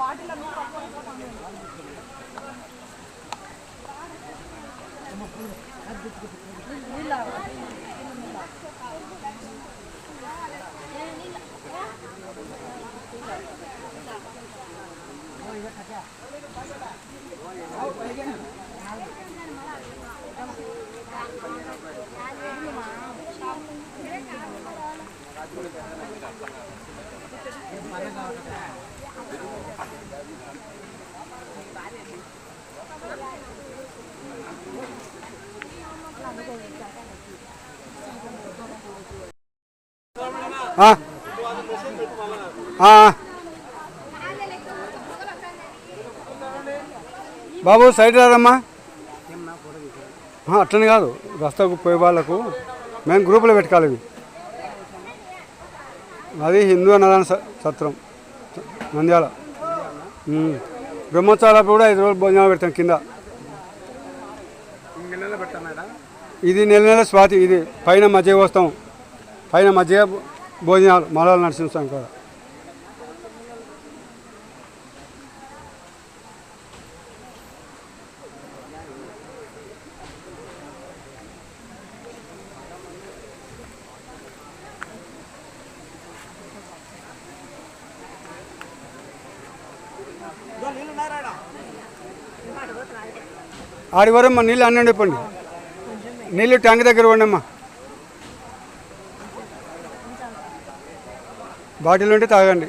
பாட்டில் బాబు side రాదమ్మా. ఆ, అట్లని కాదు. రస్తాకు పోయే వాళ్ళకు మేము గ్రూపులో పెట్టుకోవాలి. అది హిందూ అన్నదాన సత్రం. నంద్యాల. బ్రహ్మోత్సవాలప్పుడు కూడా ఐదు రోజులు భోజనాలు పెడతాం కింద. ఇది నెల నెల స్వాతి ఇది పైన మధ్య వస్తాం పైన మధ్య భోజనాలు మలాల నరసింహస్వామి కూడా. ఆడి వరం మా నీళ్ళు అన్నండి ఇప్పండి నీళ్ళు ట్యాంక్ దగ్గర ఉండమ్మా బాటిల్ ఉంటే తాగండి.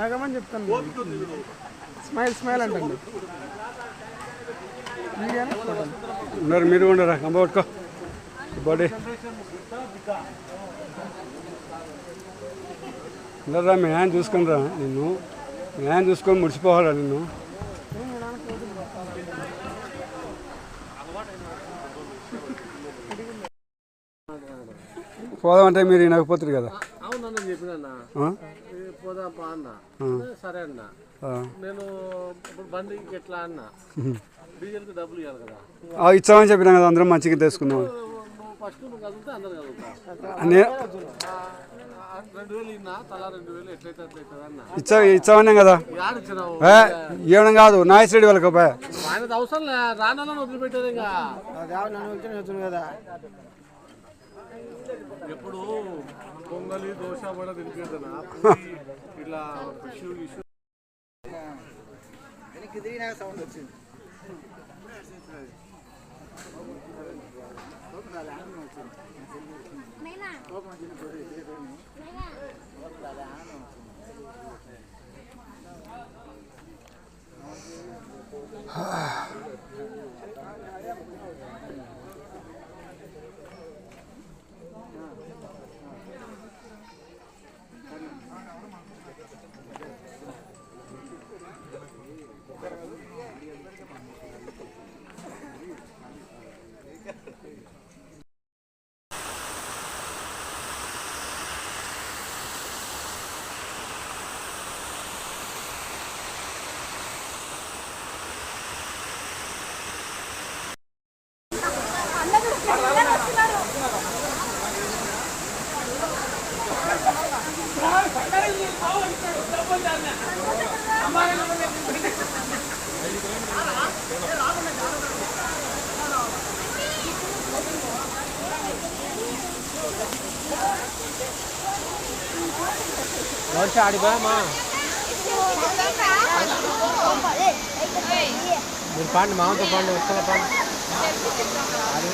నగమని చెప్తాను. స్మైల్ స్మైల్ అంటే మీడియానే ఉన్నారు మీరు ఉండరా కంబ పట్టుకో. బాడీ ఉండరా మీ ఆయన చూసుకుని రా నిన్ను. మీ ఆయన చూసుకొని ముడిచిపోవాలా నిన్ను? పోదామంటే మీరు వినకపోతారు కదా. అవునన్న అన్న. సరే అన్న. నేను ఇప్పుడు బండికి ఎట్లా అన్న? డీజిల్కి డబ్బులు ఇవ్వాలి కదా. ఇచ్చామని చెప్పినా కదా అందరం మంచిగా నువ్వు ఫస్ట్ నువ్వు కదిలితే అందరు కదులుతా నే రెండు వేలు ఇన్నా తలా రెండు వేలు ఎట్లయితే అట్లయితుంది అన్న ఇచ్చా ఇచ్చామనే కదా. ఇవ్వడం కాదు నాయశ్రెడ్డి వాళ్ళకి ఒక ఆయనది అవసరం లే రానని వదిలిపెట్టేది ఇంకా కదా ఎప్పుడు పొంగలి దోశ కూడా తినిపిద్దనా ఇట్లా ఇష్యూ ఇష్యూ. సౌండ్ వచ్చింది. 没了。没 là. வருஷ ஆடி போயமா మీరు పాండి మామతో పాండి వచ్చిన పాండి అది